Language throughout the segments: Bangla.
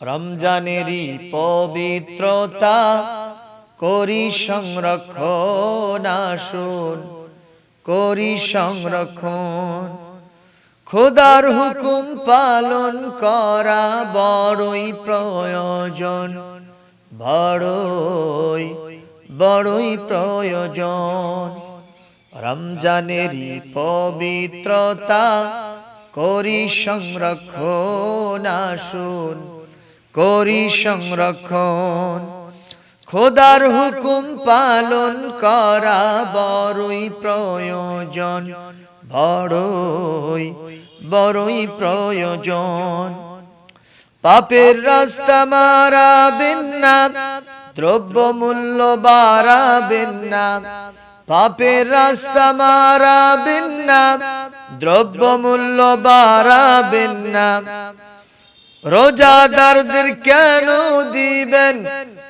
রমজানেরই পবিত্রতা করি সংরক্ষণ আসুন, করি সংরক্ষণ। খোদার হুকুম পালন করা বড়ই প্রয়োজন, বড়ই বড়ই প্রয়োজন। রমজানেরই পবিত্রতা করি সংরক্ষণ আসুন করি সংরক্ষণ। খোদার হুকুম পালন করা বড়ই প্রয়োজন, বড়ই বড়ই প্রয়োজন। পাপের রাস্তা মারাবেন না দ্রব্য মূল্য বাড়াবেন না। পাপের রাস্তা মারাবেন না দ্রব্য মূল্য বাড়াবেন না। রোজাদারদের কেন দিবেন?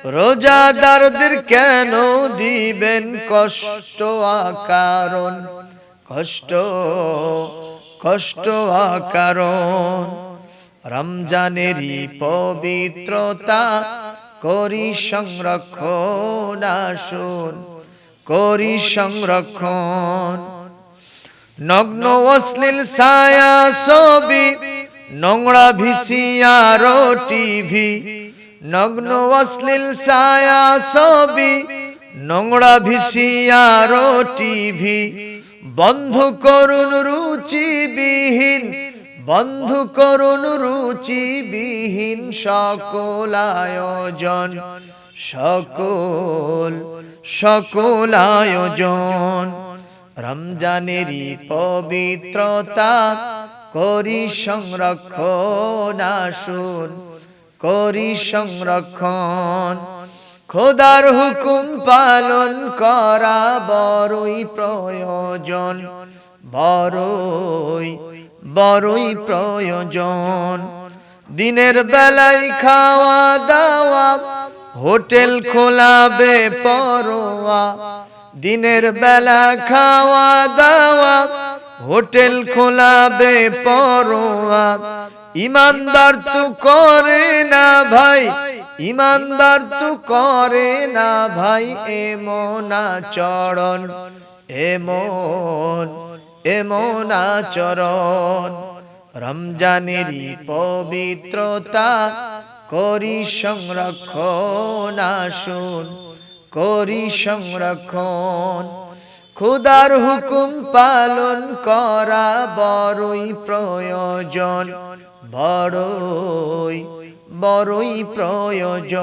রোজাদারদের কেন দিবেন কষ্ট আকারণ? কষ্ট কষ্ট আকারণ। রমজানেরই পবিত্রতা করি সংরক্ষণ আসুন, করি সংরক্ষণ। নগ্ন অশ্লীল ছায়া ছবি নোংরা ভিসিয়ার টিভি নগ্ন অশ্লীল ছায়া ছবি, নোংরা ভিসিয়ার টিভি বন্ধ করুন রুচিবিহীন, বন্ধ করুন রুচিবিহীন সকল আয়োজন, সকল সকল আয়োজন। রমজানেরই পবিত্রতা করি সংরক্ষণ আসুন, করি সংরক্ষণ। খোদার হুকুম পালন করা বড়ই প্রয়োজন, বড়ই বড়ই প্রয়োজন। দিনের বেলায় খাওয়া দাওয়া, হোটেল খোলাবে পরোয়া। দিনের বেলা খাওয়া দাওয়া হোটেল খোলাবে পরোয়া। ইমানদার তো করে না ভাই, ইমানদার তো করে না ভাই, এমন আচরণ, এমন এমন আচরণ। রমজানেরই পবিত্রতা করি সংরক্ষণ, আসুন, করি সংরক্ষণ। খুদার হুকুম পালন করা বড়ই প্রয়োজন বড়ই বড়ই প্রয়োজন।